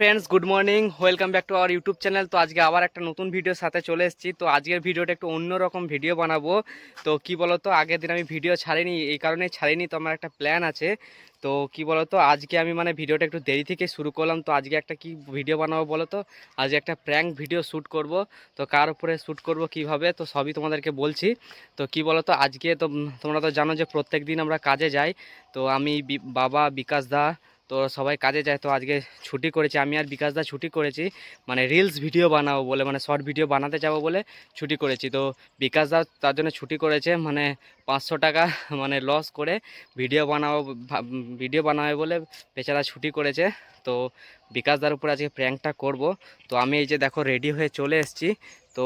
Friends good morning welcome back to our YouTube channel তো আজকে আবার একটা নতুন ভিডিওর সাথে চলে এসেছি। তো আজকের ভিডিওটা একটু অন্যরকম ভিডিও বানাবো। তো কি বলতো, আগের দিন আমি ভিডিও ছাড়িনি, এই কারণে ছাড়িনি, তো আমার একটা প্ল্যান আছে। তো কি বলতো, আজকে আমি মানে ভিডিওটা একটু দেরি থেকে শুরু করলাম। তো আজকে একটা কি ভিডিও বানাবো বলো তো আজকে একটা প্র্যাঙ্ক ভিডিও শ্যুট করব। তো কার উপরে শ্যুট করব, কীভাবে, তো সবই তোমাদেরকে বলছি। তো কি বলতো, আজকে তো তোমরা তো জানো যে প্রত্যেক দিন আমরা কাজে যাই। তো আমি বাবা বিকাশ দা তো সবাই কাজে যায়, তো আজকে ছুটি করেছি। আমি আর বিকাশদা ছুটি করেছি। মানে রিলস ভিডিও বানাবো বলে মানে শর্ট ভিডিও বানাতে যাব বলে ছুটি করেছি। তো বিকাশদা তার জন্য ছুটি করেছে মানে পাঁচশো টাকা মানে লস করে ভিডিও বানাবো ভিডিও বানাবে বলে বেচারা ছুটি করেছে। তো বিকাশদার উপরে আজকে প্র্যাঙ্কটা করব। তো আমি এই যে দেখো রেডি হয়ে চলে এসেছি। তো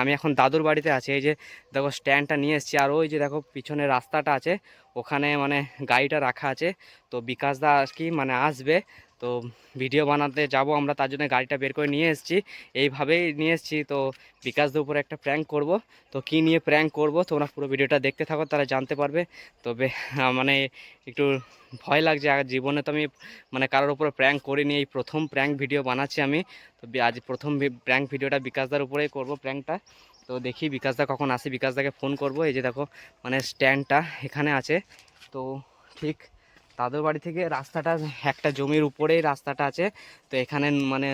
আমি এখন দাদুর বাড়িতে আছি। এই যে দেখো স্ট্যান্ডটা নিয়ে এসেছি। আর ওই যে দেখো পিছনে রাস্তাটা আছে। ওখানে মানে গাড়িটা রাখা আছে। তো বিকাশদা আর কি মানে আসবে। তো ভিডিও বানাতে যাব আমরা, তার জন্য গাড়িটা বের করে নিয়ে এসেছি। এইভাবেই নিয়ে এসেছি, তো বিকাশদের উপরে একটা প্র্যাঙ্ক করব। তো কি নিয়ে প্র্যাঙ্ক করব, তোমরা পুরো ভিডিওটা দেখতে থাকো, তারা জানতে পারবে। তবে মানে একটু ভয় লাগছে জীবনে তো আমি মানে কারোর উপরে প্র্যাঙ্ক করিনি। এই প্রথম প্র্যাঙ্ক ভিডিও বানাচ্ছি আমি। তো আজ প্রথম প্র্যাঙ্ক ভিডিওটা বিকাশদার উপরেই করব প্র্যাঙ্কটা তো দেখি বিকাশদা কখন আসে। বিকাশদাকে ফোন করব। এই যে দেখো মানে স্ট্যান্ডটা এখানে আছে। তো ঠিক দাদুর বাড়ি থেকে রাস্তাটা একটা জমির উপরেই রাস্তাটা আছে। তো এখানে মানে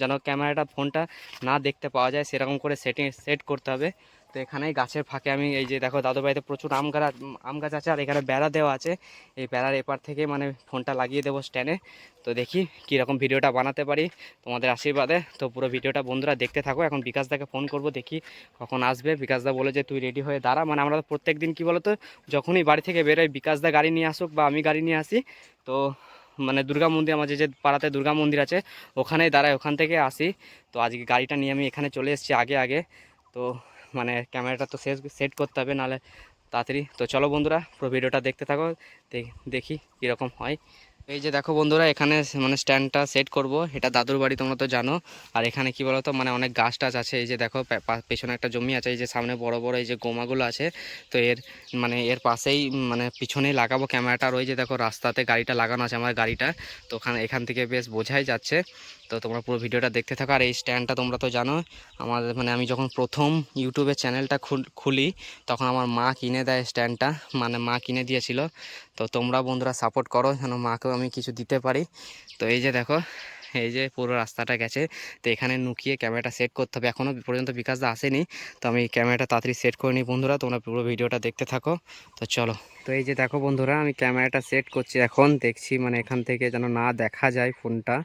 যেন ক্যামেরাটা ফোনটা না দেখতে পাওয়া যায়, সেরকম করে সেটিং সেট করতে হবে। তো এখানেই গাছের ফাঁকে আমি এই যে দেখো দাদুর বাড়িতে প্রচুর আম গাছ আম গাছ আছে আর এখানে বেড়া দেওয়া আছে। এই বেড়ার এপার থেকে মানে ফোনটা লাগিয়ে দেবো স্ট্যান্ডে তো দেখি কীরকম ভিডিওটা বানাতে পারি তোমাদের আশীর্বাদে। তো পুরো ভিডিওটা বন্ধুরা দেখতে থাকো, এখন বিকাশদাকে ফোন করব, দেখি কখন আসবে। বিকাশদা বলে যে, তুই রেডি হয়ে দাঁড়া। মানে আমরা প্রত্যেক দিন কী বলো তো যখনই বাড়ি থেকে বেরোই বিকাশদা গাড়ি নিয়ে আসুক বা আমি গাড়ি নিয়ে আসি। তো মানে দুর্গা মন্দির আমাদের যে পাড়াতে দুর্গা মন্দির আছে, ওখানেই দাঁড়ায় ওখান থেকে আসি। তো আজকে গাড়িটা নিয়ে আমি এখানে চলে এসেছি আগে আগে। তো মানে ক্যামেরাটা তো শেষ সেট করতে হবে, নাহলে তাড়াতাড়ি। তো চলো বন্ধুরা, পুরো ভিডিওটা দেখতে থাকো দেখি কীরকম হয়। এই যে দেখো বন্ধুরা, এখানে মানে স্ট্যান্ডটা সেট করব। এটা দাদুর বাড়ি, তোমরা তো জানো। আর এখানে কি বলতো মানে অনেক গাছ টাছ আছে। এই যে দেখো পেছনে একটা জমি আছে। এই যে সামনে বড় বড় এই যে গোমাগুলো আছে। তো এর মানে এর পাশেই মানে পিছনেই লাগাবো ক্যামেরাটা আর ওই যে দেখো, রাস্তাতে গাড়িটা লাগানো আছে আমার গাড়িটা। তো ওখানে এখান থেকে বেশ বোঝাই যাচ্ছে। তো তোমরা পুরো ভিডিওটা দেখতে থাকো। আর এই স্ট্যান্ডটা তোমরা তো জানো আমাদের মানে আমি যখন প্রথম ইউটিউবে চ্যানেলটা খুলি তখন আমার মা কিনে দেয় স্ট্যান্ডটা মানে মা কিনে দিয়েছিল। তো তোমরা বন্ধুরা সাপোর্ট করো, যেন মাকেও আমি কিছু দিতে পারি। তো এই যে দেখো এই যে পুরো রাস্তাটা গেছে। তো এখানে নুকিয়ে ক্যামেরাটা সেট করতে হবে। এখনও পর্যন্ত বিকাশদা আসেনি। তো আমি ক্যামেরাটা তাড়াতাড়ি সেট করে নিই বন্ধুরা। তোমরা পুরো ভিডিওটা দেখতে থাকো। তো চলো। তো এই যে দেখো বন্ধুরা, আমি ক্যামেরাটা সেট করছি এখন। দেখছি মানে এখান থেকে যেন না দেখা যায় ফোনটা।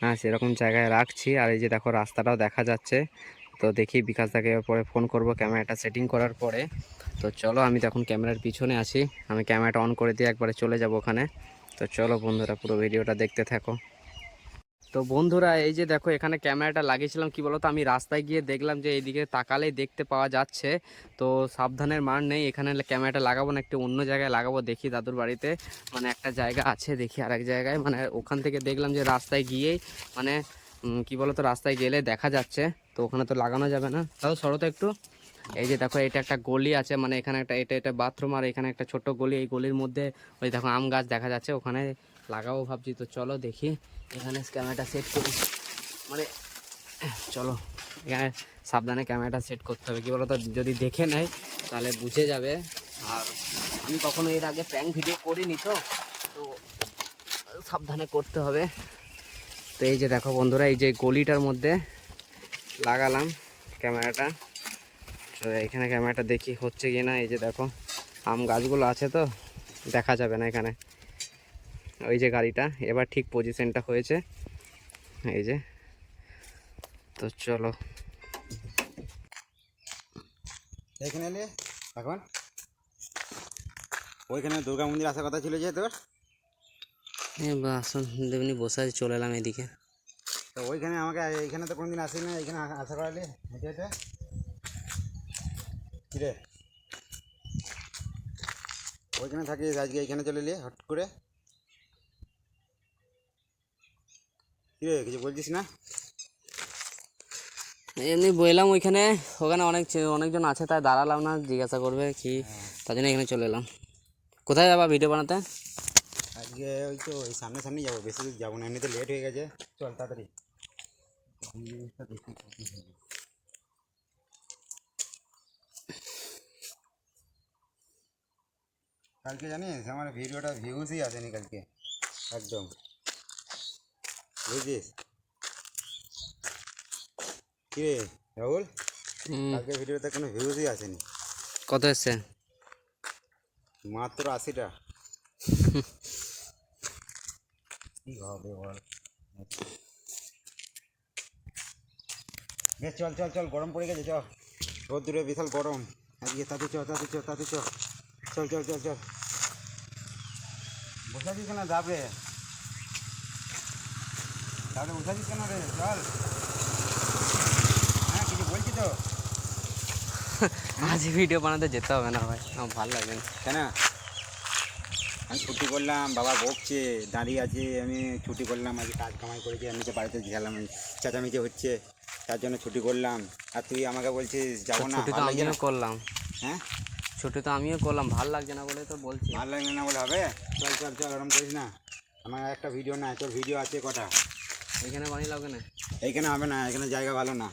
হ্যাঁ সেরকম জায়গায় রাখছি। আর এই যে দেখো রাস্তাটাও দেখা যাচ্ছে। তো দেখি বিকাশদাকে পরে ফোন করব ক্যামেরাটা সেটিং করার পরে। তো চলো, আমি তখন ক্যামেরার পিছনে আছি। আমি ক্যামেরাটা অন করে দিয়ে একবারে চলে যাব ওখানে। তো চলো বন্ধুরা, পুরো ভিডিওটা দেখতে থাকো। তো বন্ধুরা, এই যে দেখো, এখানে ক্যামেরাটা লাগিয়েছিলাম, কি বলতো? আমি রাস্তায় গিয়ে দেখলাম যে এইদিকে তাকালেই দেখতে পাওয়া যাচ্ছে। তো সাবধানের মান নেই, এখানে ক্যামেরাটা লাগাবো না, একটু অন্য জায়গায় লাগাবো, দেখি দাদুর বাড়িতে। মানে একটা জায়গা আছে, দেখি আর এক জায়গায়। মানে ওখান থেকে দেখলাম যে রাস্তায় গিয়েই মানে কি বলতো, রাস্তায় গেলে দেখা যাচ্ছে। তো ওখানে তো লাগানো যাবে না। তাও সরো একটু। এই যে দেখো, এটা একটা গলি আছে মানে এখানে একটা, এটা এটা বাথরুম, আর এখানে একটা ছোট্ট গলি। এই গলির মধ্যে ওই দেখো, আম গাছ দেখা যাচ্ছে। ওখানে লাগাবো ভাবছি, তো চলো দেখি। এখানে ক্যামেরাটা সেট করি। মানে চলো, এখানে সাবধানে ক্যামেরাটা সেট করতে হবে। কি বলতো, যদি দেখে নেয়, তাহলে বুঝে যাবে। আর আমি কখনো এর আগে প্র্যাঙ্ক ভিডিও করিনি তো তো সাবধানে করতে হবে। তো এই যে দেখো বন্ধুরা, এই যে গলিটার মধ্যে লাগালাম ক্যামেরাটা তো এখানে ক্যামেরাটা দেখি হচ্ছে কি না এই যে দেখো, আম গাছগুলো আছে তো, দেখা যাবে না এখানে। ওই যে গাড়িটা এবার ঠিক পজিশনটা হয়েছে। এই যে। তো চলো। এখানে এলে এখন ওইখানে দুর্গা মন্দির আসার কথা ছিল যে তোর আসুন দেবনি বসে আছে চলে এলাম এদিকে। তো ওইখানে আমাকে এইখানে তো কোনোদিন আসি না এইখানে আ- আশা করালি হেঁটে হেঁটে। কিরে? ওইখানে থাকিস আজকে এইখানে চলে এলি হট করে। কিরে কিছু বলছিস না? এমনি বললাম ওইখানে ওখানে অনেক অনেকজন আছে তাই দাঁড়ালাম না জিজ্ঞাসা করবে কি তার জন্য এখানে চলে এলাম। কোথায় যাবা ভিডিও বানাতে? আজকে ওই তো এই সামনে সামনেই যাব বেশি দূর যাব না এমনিতে লেট হয়ে গেছে। চল তাড়াতাড়ি। কালকে জানিস আমার ভিডিওটা ভিউজই আসেনি কালকে। একদম। বুঝছিস কি রাহুল? কালকে ভিডিওতে কোনো ভিউজই আসেনি। কত এসছে মাত্র আশিটা। কি হবে বল? বেশ চল চল চল গরম পড়ে গেছে চল। রোদ দূরে বিশাল গরম। আজকে তাতে চ তাতে চ তাতে চ চল চল চল চল। বসে আছিস কেন যাবে? তাহলে কেন রে? চল। হ্যাঁ কিছু বলছি তো। আজ ভিডিও বানাতে যেতে হবে না ভাই আমার ভালো লাগে না। কেন? আমি ছুটি করলাম বাবা বকছে দাঁড়িয়ে আছে আমি ছুটি করলাম আজকে কাজ কামাই করেছি আমি তো বাড়িতে গেলাম চেঁচামেচি হচ্ছে তার জন্য ছুটি করলাম। আর তুই আমাকে বলছিস যাব না ছুটি তো লাগছে আমিও করলাম। হ্যাঁ? ছুটি তো আমিও করলাম ভালো লাগছে না বলে তো বলছি। ভালো লাগলে না বলে হবে? চল চল চল ওরম করিস না। আমার একটা ভিডিও না তোর ভিডিও আছে কটা? এখানে বানিয়ে লাগবে না। এইখানে হবে না এখানে জায়গা ভালো না।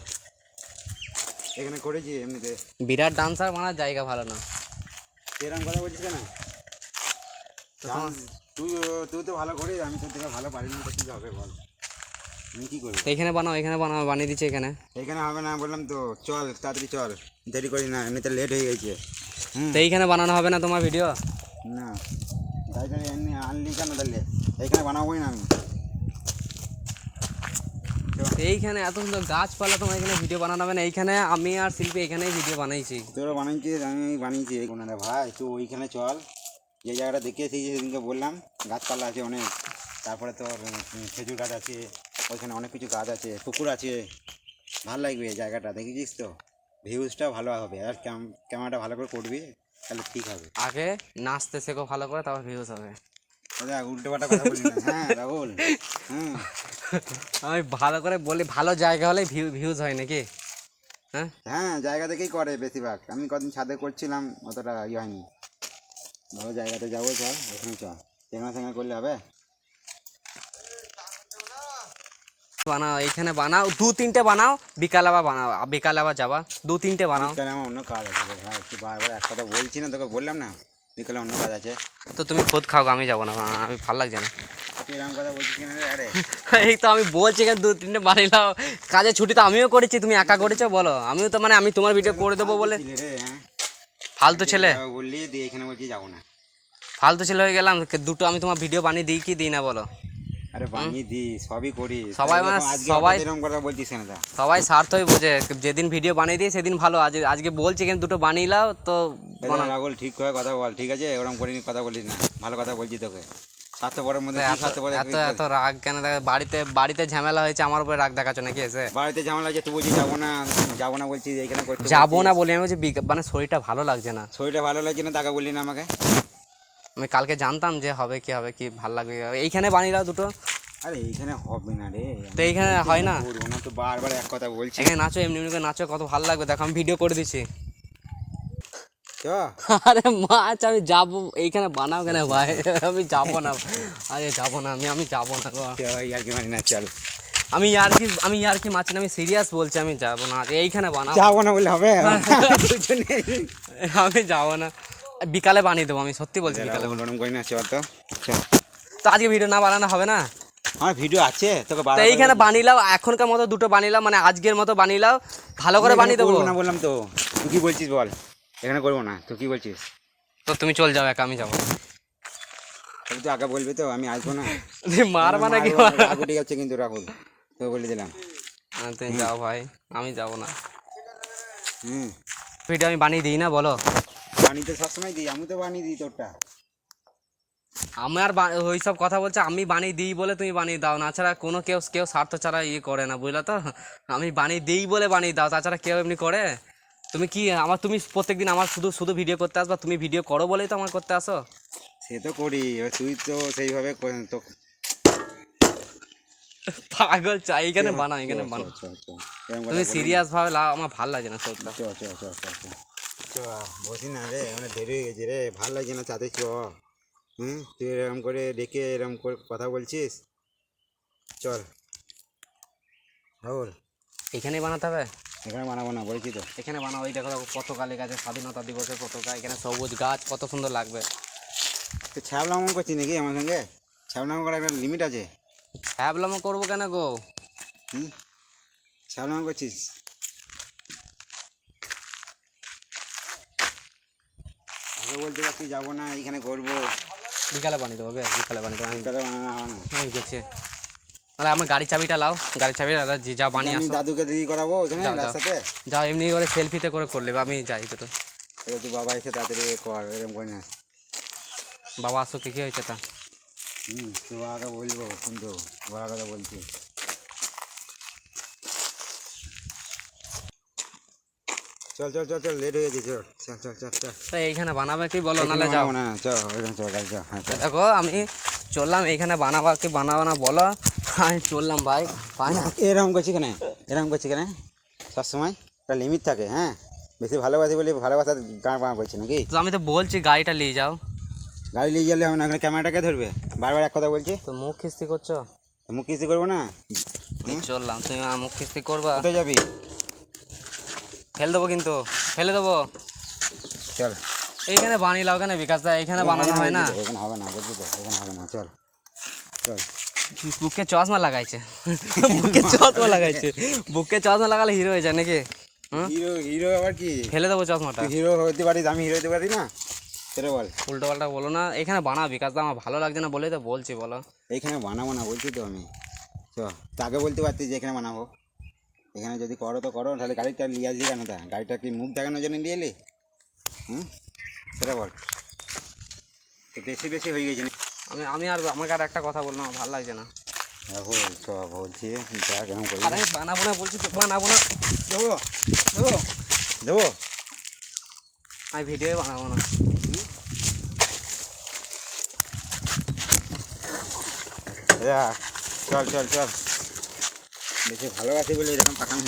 এখানে করেছি এমনিতে। বিরাট ডান্সার বানার জায়গা ভালো না। এরকম কথা বলছিস কেন? তুই তুই তো ভালো করিস আমি তোর থেকে ভালো পারি না তো কি হবে বল? আমি কী করি? তো এখানে বানাও এখানে বানাও বানিয়ে দিচ্ছে এখানে। এখানে হবে না বললাম তো চল তাড়াতাড়ি চল। দেরি করি না এমনিতে লেট হয়ে গেছে। তো এইখানে বানানো হবে না তোমার ভিডিও না। তাই এমনি আনলি কেন তাহলে? এইখানে বানাবোই না আমি। এইখানে এত সুন্দর গাছপালা তোমার এখানে ভিডিও বানানো হবে না। এইখানে আমি আর শিল্পী এখানেই ভিডিও বানাইছি। তোরা বানিয়েছিস আমি বানিয়েছি। কোনারে ভাই তুই ওইখানে চল। যে জায়গাটা দেখিয়েছি সেদিনকে বললাম গাছপালা আছে অনেক। তারপরে তোর উম, খেজুর গাছ আছে ওইখানে অনেক কিছু গাছ আছে পুকুর আছে। ভালো লাগবে এই জায়গাটা দেখেছিস তো? ভিউজটা ভালো হবে। আর ক্যাম- ক্যামেরাটা ভালো করে করবি তাহলে ঠিক হবে। আগে নাচতে শেখো ভালো করে তারপর ভিউজ হবে। দেখ উল্টো পাল্টা কথা বলি না। হ্যাঁ রাহুল। হুম আমি ভালো করে বলি ভালো জায়গা হলে ভিউ ভিউজ হয় নাকি? হ্যাঁ? হ্যাঁ জায়গা থেকেই করে বেশিরভাগ। আমি কদিন ছাদে করছিলাম অতটা ইয়ে হয়নি। ভালো জায়গাতে যাব চল ওখানে চল। চেঙ্গা চেঙ্গা করলে হবে? বানাও এখানে বানাও দু তিনটে বানাও বিকাল আবার বানাও বিকাল আবার যাবা। দু তিনটে বানাও। আমার অন্য কাজ আছে ভাই একটু বারবার এক কথা বলছি না তোকে বললাম না। বিকালে অন্য কাজ আছে। তো তুমি খোদ খাও আমি যাব না আমি ভালো লাগছে না। এরকম কথা বলছিস কেন আরে। এই তো আমি বলছি এখানে দু তিনটে বানাইলাম কাজে ছুটি তো আমিও করেছি তুমি একা করেছ বলো। আমিও তো মানে আমি তোমার ভিডিও করে দেবো বলে। হ্যাঁ? ফালতু ছেলে। বললি দিয়ে এখানে বলছি যাব না। ফালতু ছেলে হয়ে গেলাম দুটো আমি তোমার ভিডিও বানিয়ে দিই কি দিই না বলো। আরে বানিয়ে দি সবই করি সবাই মানে সবাই- এরকম কথা বলছিস কেন সবাই স্বার্থই বোঝে। যেদিন ভিডিও বানিয়ে দিই সেদিন ভালো। আজ আজকে বলছি কিন্তু দুটো বানিয়ে নাও তো। ঠিক করে কথা বল ঠিক আছে? ওরকম করিনি কথা বলিস না। ভালো কথা বলছি তোকে। স্বার্থপরের মধ্যে কি এত এত রাগ কেন? দেখে বাড়িতে বাড়িতে ঝামেলা হয়েছে আমার উপরে রাগ দেখাচ্ছ নাকি এসে? বাড়িতে ঝামেলা আছে তুই যাব না যাব না বলছিস এইখানে যাব না বলি আমি বলছি মানে শরীরটা ভালো লাগছে না। শরীরটা ভালো লাগছে না তাকে বললি না আমাকে? আমি কালকে জানতাম যে হবে কি হবে কি ভালো লাগবে এইখানে বানিয়ে দাও দুটো। আরে এইখানে হবে না রে। তো এইখানে হয় না? না তো বারবার এক কথা বলছি। এখানে নাচো এমনি এমনি করে নাচো কত ভালো লাগবে। দেখো আমি ভিডিও করে দিচ্ছি। আরে মাছ আমি যাব। এইখানে বানাও কেন ভাই? আমি যাব না। আরে যাব না আমি আমি যাব না গো। মানি না চল। আমি ইয়ার কি আমি মাছি না? আমি সিরিয়াস বলছি আমি যাব না। এইখানে বানাও। যাব না বলে হবে। দুজনে আমি যাব না। বিকালে বানিয়ে দেবো আমি সত্যি বলছি বিকালে। ওরম করি না তো তো আজকে ভিডিও না বানানো হবে না? আমার ভিডিও আছে তোকে তো এইখানে বানিলাও এখনকার মতো দুটো বানিলাম মানে আজকের মতো বানিলাও ভালো করে বানিয়ে দেবো। না বললাম তো তুই কি বলছিস বল? এখানে করব না তুই কি বলছিস? তো তুমি চল যাও একা আমি যাব। তুই তো আগে বলবি তো আমি আসব না। তুমি মারবা নাকি আগে উঠে যাচ্ছে কিন্তু রাহুল তোকে বলে দিলাম। হ্যাঁ, তুমি যাও ভাই আমি যাব না। হুম। ভিডিও আমি বানিয়ে দিই না বলো? বানিয়ে তো সবসময় দিই আমি তো বানিয়ে দিই তোরটা। আমার ওই সব কথা বলছে আমি বানিয়ে দিই বলে তুমি বানিয়ে দাও না ছাড়া কোনো কেউ কেউ স্বার্থ ছাড়া ইয়ে করে না বুঝলা তো? আমি বানিয়ে দিই বলে বানিয়ে দাও তাছাড়া কেউ এমনি করে? তুমি কি আমার তুমি প্রত্যেকদিন আমার শুধু শুধু ভিডিও করতে আসবা তুমি ভিডিও করো বলেই তো আমার করতে আসো? সে তো করি এবার তুই তো সেইভাবে তো পাগল চাই এখানে বানাও এখানে বানাও। তুমি সিরিয়াস ভাবে লাও আমার ভালো লাগে না সত্যি না। চ বসি না রে মানে দেরি হয়ে গেছে রে ভালো লাগছে না চাতে চ। হুম তুই এরকম করে ডেকে এরকম করে কথা বলছিস? চল। রাহুল। এখানেই বানাতে হবে? এখানে বানাবো না বলছি তো। এখানে বানাবো এই দেখো দেখো পতাকা আছে স্বাধীনতা দিবসের পতাকা এখানে সবুজ গাছ কত সুন্দর লাগবে। তুই ছ্যাবলামন করছিস নাকি আমার সঙ্গে? ছ্যাবলামন করার একটা লিমিট আছে? হ্যাবলাম করব কেন গো? হুম? ছ্যাবলামন করছিস? বলতে পারছি যাব না এখানে করব বিকালে বানিয়ে দেবো বিকালে বানিয়ে দেবো। বানানো তাহলে আমার গাড়ির চাবিটা লাও গাড়ির চাবিটা দাদা যে যা বানিয়ে আমি আসো। দাদুকে দিদি করাবো ওখানে। রাস্তাতে? যাও এমনি করে সেলফিতে করে করলে আমি যাই তো তো তুই বাবা এসে তাড়াতাড়ি কর এরকম করে না। বাবা আসো কি কি হয়েছে তা? হুম বাবাকে বলব কিন্তু বড় কথা বলছি। চল চল চল চল লেট হয়ে গেছে। চল চল চল চল। তো এইখানে বানাবে কি বলো নাহলে যাও। না চল এখানে চল গাড়ি চল হ্যাঁ দেখো আমি চললাম এইখানে বানাবা কি বানাবো না বলো। আমি চললাম ভাই এরকম করছি কেন? এরকম করছি কেন? সবসময় একটা লিমিট থাকে হ্যাঁ? বেশি ভালোবাসি বলে ভালোবাসার গান বাঁ করছি নাকি? তো আমি তো বলছি গাড়িটা নিয়ে যাও। গাড়ি নিয়ে গেলে হবে না এখানে ক্যামেরাটাকে ধরবে? বারবার এক কথা বলছি? তো মুখ খিস্তি করছ? মুখ কিস্তি করব না? চললাম তুমি মুখ খিস্তি করবা। কোথায় যাবি? ফেল দেবো কিন্তু ফেলে দেবো। চল। এইখানে বানিয়ে লাও কেন বিকাশ দা এইখানে বানানো হয় না? এখানে হবে না বলছি তো এখানে হবে না চল। চল। বুকে চশমা লাগাইছে। বুকে চশমা লাগাইছে। বুকে চশমা লাগালে হিরো হয়ে যায় নাকি? হিরো হিরো আবার কি? ফেলে দেবো চশমাটা। হিরো হতে পারিস আমি হিরো হতে পারি না? সেটা বল। উল্টো পাল্টা বলো না এখানে বানা বিকাশ দা আমার ভালো লাগছে না বলেই তো বলছি বলো। এইখানে বানাবো না বলছি তো আমি। চ তাকে বলতে পারতিস যে এখানে বানাবো। এখানে যদি করো তো করো তাহলে গাড়িটা নিয়ে আসলি কেন তা? গাড়িটা কি মুখ দেখানোর জন্য নিয়ে এলি? হুম? সেটা বল। বেশি বেশি হয়ে গেছে। আমি আমি আর আমাকে আর একটা কথা বললাম ভালো লাগছে না। দেখো বলছি করি আরে বানাবো না বলছি তো বানাবো না। দেবো দেবো। দেবো? আমি ভিডিও বানাবো না। চল চল চল। বেশি ভালোবাসি বলে এরকম পাকান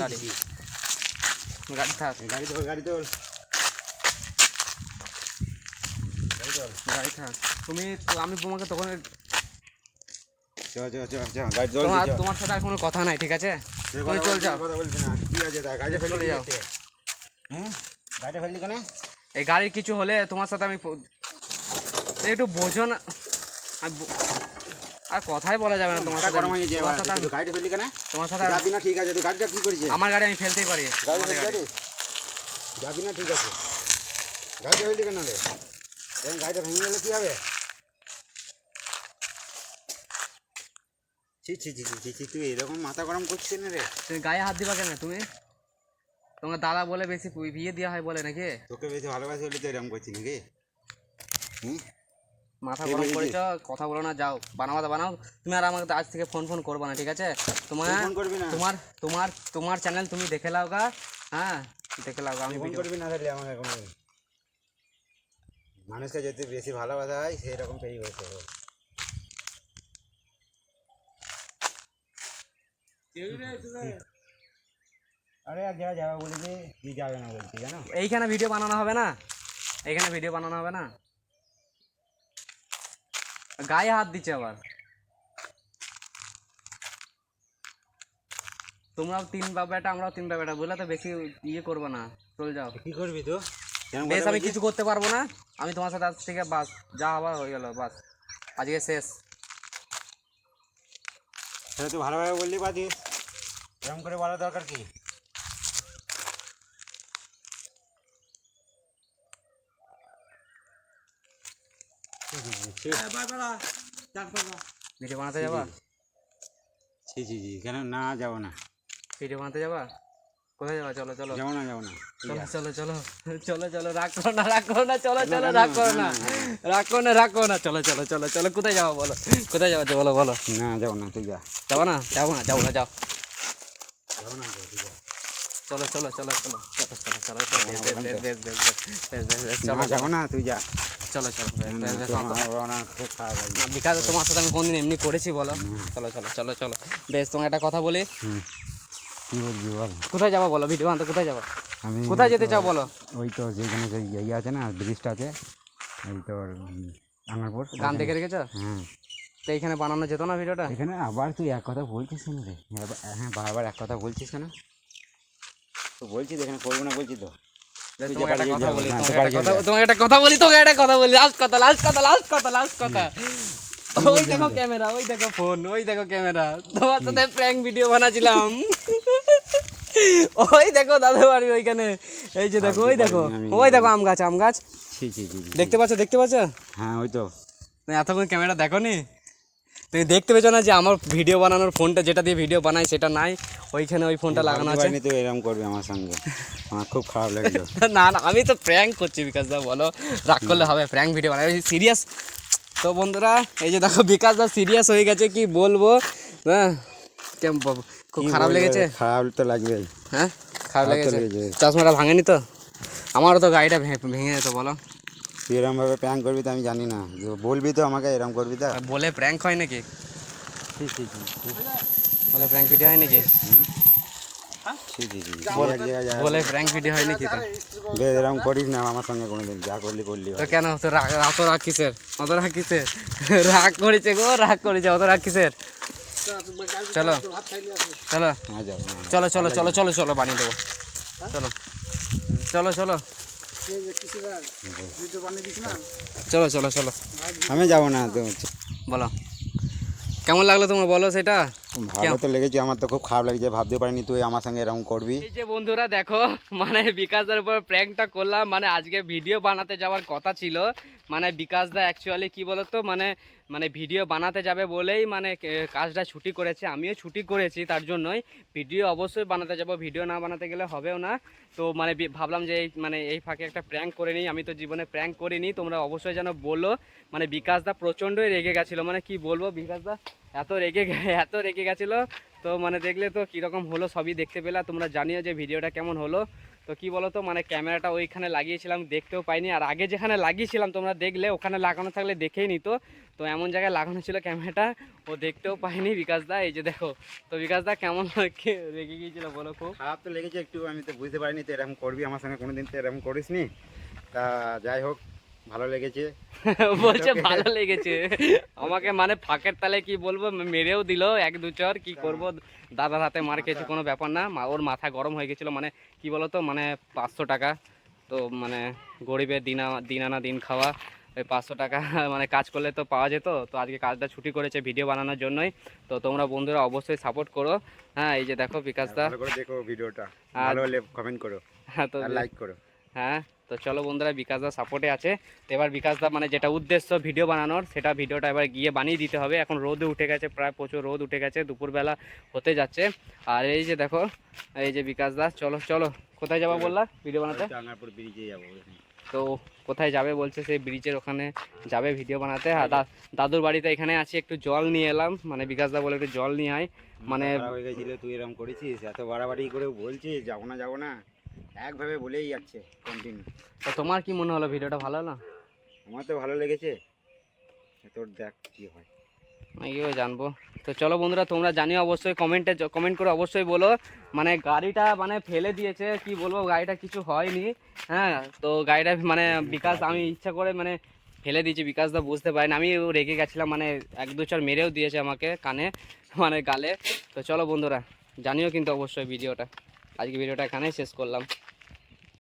গাড়ি। থাক। গাড়ি গাড়ি গাড়ি থাক। তুমি আমি তোমাকে তখন তোমার সাথে আর কোনো কথা নাই ঠিক আছে? চল যাও। যাও। এই গাড়ির কিছু হলে তোমার সাথে আমি একটু বোঝো না। আর কথাই বলা যাবে না তোমার সাথে। গরম হয়ে তোমার সাথে গাড়িটা ফেললি কেন? তোমার সাথে যাবি না ঠিক আছে তুই গাড়িটা কি করেছিস? আমার গাড়ি আমি ফেলতেই পারি। গাড়ি। ফেলতে যাবি না ঠিক আছে। গাড়িটা ফেললি কেন রে? গাড়িটা ভেঙে গেলে কি হবে? ছি ছি ছি ছি, ছি তুই এরকম মাথা গরম করছিস না রে? তুমি গায়ে হাত দিবা কেন তুমি? তোমার দাদা বলে বেশি বিয়ে দেওয়া হয় বলে নাকি? তোকে বেশি ভালোবাসি বলে তো এরকম করছিস নাকি? হুম? মাথা গরম বলেছি। করেছ কথা বলো না যাও বানাবো তো বানাও। তুমি আর আমাকে আজ থেকে ফোন ফোন করবে না ঠিক আছে? তোমার ফোন করবি না। তোমার তোমার তোমার চ্যানেল তুমি দেখে লাও গা হ্যাঁ? দেখে লাও গা আমি ফোন ভিডিও করবি না তাহলে আমাকে কোনো মানুষকে যদি বেশি ভালোবাসা হয় সেই রকম তৈরি হয়েছে। আরে এক জায়গায় যাবে বলে যে কি যাবে না বলছি জানো? এইখানে ভিডিও বানানো হবে না? এইখানে ভিডিও বানানো হবে না? গায়ে হাত দিচ্ছে আবার। তোমরাও তিন বাবাটা আমরাও তিন বাবাটা বুঝলে তো? বেশি ইয়ে করব না চল যাও। কি করবি তো? বেশ আমি কিছু করতে পারব না। আমি তোমার সাথে আজ থেকে বাস যা হবার হয়ে গেল বাস। আজকে শেষ। সেটা তুই ভালোভাবে বললি পারিস এরকম করে বলার দরকার কি? ভিডিও বানাতে যাবা? ছি ছি ছি কেন? না যাব না। ভিডিও বানাতে যাবা? কোথায় যাবা? চলো চলো। যাব না যাব না। চলো চলো চলো। চলো চলো রাগ করো না রাগ করো না চলো চলো রাগ করো না রাগ করো না রাগ করো না। চলো চলো চলো চলো কোথায় যাব বলো? কোথায় যাব বলো বলো। না যাব না তুই যা। যাব না যাব না যাব না যাও। যাব না। চলো চলো চলো চলো। চলো তোমার সাথে আমি কোনদিন এমনি করেছি বলো চলো চলো চলো চলো বেশ তোমার একটা কথা বলি কি বল কোথায় যাব বলো ভিডিও আনতে কোথায় যাব আমি কোথায় যেতে চাও বলো ওই তো যেখানে ইয়ে আছে না ব্রিজটা আছে ওই তোর আঙারপুর গান দেখে রেখেছো হ্যাঁ তো এইখানে বানানো যেত না ভিডিওটা এখানে আবার তুই এক কথা বলছিস কেন রে হ্যাঁ বারবার এক কথা বলছিস কেন তো বলছি তো এখানে করব না বলছি তো। তোমাকে একটা কথা বলি হ্যাঁ, তোমাকে একটা কথা বলি তোকে একটা কথা বলি লাস্ট কথা লাস্ট কথা লাস্ট কথা লাস্ট কথা। ওই দেখো ক্যামেরা ওই দেখো ফোন ওই দেখো ক্যামেরা। তোমার সাথে প্র্যাঙ্ক ভিডিও বানাছিলাম। ওই দেখো দাদা বাড়ি ওইখানে। এই যে দেখো ওই দেখো ওই দেখো আম গাছ আম গাছ। দেখতে পাচ্ছ দেখতে পাচ্ছ? হ্যাঁ ওই তো। এতক্ষণ ক্যামেরা দেখো নি তুমি দেখতে পেছো না যে আমার ভিডিও বানানোর ফোনটা যেটা দিয়ে ভিডিও বানাই সেটা নাই? ওইখানে ওই ফোনটা লাগানো আছে। তুই এরকম করবে আমার সঙ্গে। আমার খুব খারাপ লাগল। না না আমি তো প্র্যাঙ্ক করছি বিকাশ দা বলো। রাগ করলে হবে প্র্যাঙ্ক ভিডিও বানাই। সিরিয়াস তো বন্ধুরা এই যে দেখো বিকাশ দা সিরিয়াস হয়ে গেছে কি বলব? হ্যাঁ কেমন বাবু? খুব খারাপ লেগেছে। খারাপ তো লাগবেই। হ্যাঁ খারাপ লেগেছে। চশমাটা ভাঙেনি তো? আমারও তো গাড়িটা ভেঙে যেত বলো। তুই এরকম ভাবে প্যাং করবি তো আমি জানি না। বলবি তো আমাকে এরকম করবি তো। বলে প্র্যাঙ্ক হয় নাকি। বলে প্র্যাঙ্ক ভিডিও হয় নাকি? বলে প্র্যাঙ্ক ভিডিও হয় নাকি তো? বে, এরকম করিস না আমার সঙ্গে কোনোদিন। যা করলি করলি তো কেন? তো রাগ অত রাগ কিসের? অত রাগ কিসের? রাগ করেছে গো রাগ করেছে। অত রাগ কিসের? চলো। চলো। হ্যাঁ হ্যাঁ। চলো চলো চলো চলো চলো বানিয়ে দেবো। চলো। চলো চলো। চলো চলো চলো। আমি যাব না বলো। কেমন লাগল তোমার? বলো সেটা। ভালো তো লেগেছে আমার তো খুব খারাপ লেগেছে ভাবতে পারিনি তুই আমার সঙ্গে এরকম করবি। এই যে বন্ধুরা দেখো মানে বিকাশদার উপর প্র্যাঙ্কটা করলাম মানে আজকে ভিডিও বানাতে যাওয়ার কথা ছিল। মানে বিকাশদা অ্যাকচুয়ালি কি বলতো মানে মানে ভিডিও বানাতে যাবে বলেই মানে কাজটা ছুটি করেছে। আমিও ছুটি করেছি তার জন্যই। ভিডিও অবশ্যই বানাতে যাব ভিডিও না বানাতে গেলে হবেও না। তো মানে ভাবলাম যে এই মানে এই ফাঁকে একটা প্র্যাঙ্ক করে নিই আমি তো জীবনে প্র্যাঙ্ক করিনি তোমরা অবশ্যই যেন বলো। মানে বিকাশদা প্রচণ্ডই রেগে গেছিল মানে কি বলব বিকাশদা এত রেগে এত রেগে গেছিল। তো মানে দেখলে তো কীরকম হলো সবই দেখতে পেলা। তোমরা জানিও যে ভিডিওটা কেমন হলো। তো কি বলো তো মানে ক্যামেরাটা ওইখানে লাগিয়েছিলাম, দেখতেও পাইনি। আর আগে যেখানে লাগিয়েছিলাম, তোমরা দেখলে, ওখানে লাগানো থাকলে দেখেই নিত। তো এমন জায়গায় লাগানো ছিল ক্যামেরাটা, ও দেখতেও পাইনি বিকাশদা এই যে দেখো, তো বিকাশদা কেমন রেগে গিয়েছিল, বলো খুব। খারাপ তো লেগেছে একটু, আমি তো বুঝতে পারিনি তো এরকম করবি আমার সঙ্গে, কোনোদিন তো এরকম করিসনি। তা যাই হোক ভালো লেগেছে? বলছে ভালো লেগেছে। আমাকে মানে ফাঁকের তালে কি বলব মেরেও দিল এক দু চর কি করব? দাদার হাতে মার খেয়েছে কোনো ব্যাপার না। মা- ওর মাথা গরম হয়ে গেছিল মানে কি বলতো মানে পাঁচশো টাকা। তো মানে গরিবের দিন দিন আনা দিন খাওয়া ওই পাঁচশো টাকা মানে কাজ করলে তো পাওয়া যেত। তো আজকে কাজটা ছুটি করেছে ভিডিও বানানোর জন্যই। তো তোমরা বন্ধুরা অবশ্যই সাপোর্ট করো। হ্যাঁ এই যে দেখো বিকাশ দা দেখো ভিডিওটা আর- ভালো হলে কমেন্ট করো হ্যাঁ তো লাইক করো। হ্যাঁ। তো চলো বন্ধুরা বিকাশদা সাপোর্টে আছে। তো এবার বিকাশদা মানে যেটা উদ্দেশ্য ভিডিও বানানোর সেটা ভিডিওটা এবার গিয়ে বানিয়ে দিতে হবে। এখন রোদে উঠে গেছে প্রায় প্রচুর রোদ উঠে গেছে দুপুরবেলা হতে যাচ্ছে। আর এই যে দেখো এই যে বিকাশদা চলো চলো কোথায় যাব বললা ভিডিও বানাতে? ব্রিজে যাব তো কোথায় যাবে বলছে সেই ব্রিজের ওখানে যাবে ভিডিও বানাতে। আর দাদুর বাড়িতে এখানে আছি একটু জল নিয়ে এলাম। মানে বিকাশদা বলে একটু জল নিয়ে আয়। মানে তুই এরকম করেছিস? এত বাড়াবাড়ি করে বলছিস যাব না যাব না। একভাবে বলেই যাচ্ছে কন্টিনিউ তো তোমার কি মনে হলো ভিডিওটা ভালো হলো? আমার তো ভালো লেগেছে। তোর দেখ কি হয়। কীভাবে জানব? তো চলো বন্ধুরা তোমরা জানিও অবশ্যই কমেন্টে কমেন্ট করে অবশ্যই বলো। মানে গাড়িটা মানে ফেলে দিয়েছে কি বলব গাড়িটা কিছু হয়নি। হ্যাঁ তো গাড়িটা মানে বিকাশ আমি ইচ্ছা করে মানে ফেলে দিয়েছি বিকাশ দা বুঝতে পারিনি। আমি ও রেগে গেছিলাম মানে এক দু চার মেরেও দিয়েছে আমাকে কানে মানে গালে। তো চলো বন্ধুরা জানিও কিন্তু অবশ্যই ভিডিওটা। আজকে ভিডিওটা এখানেই শেষ করলাম।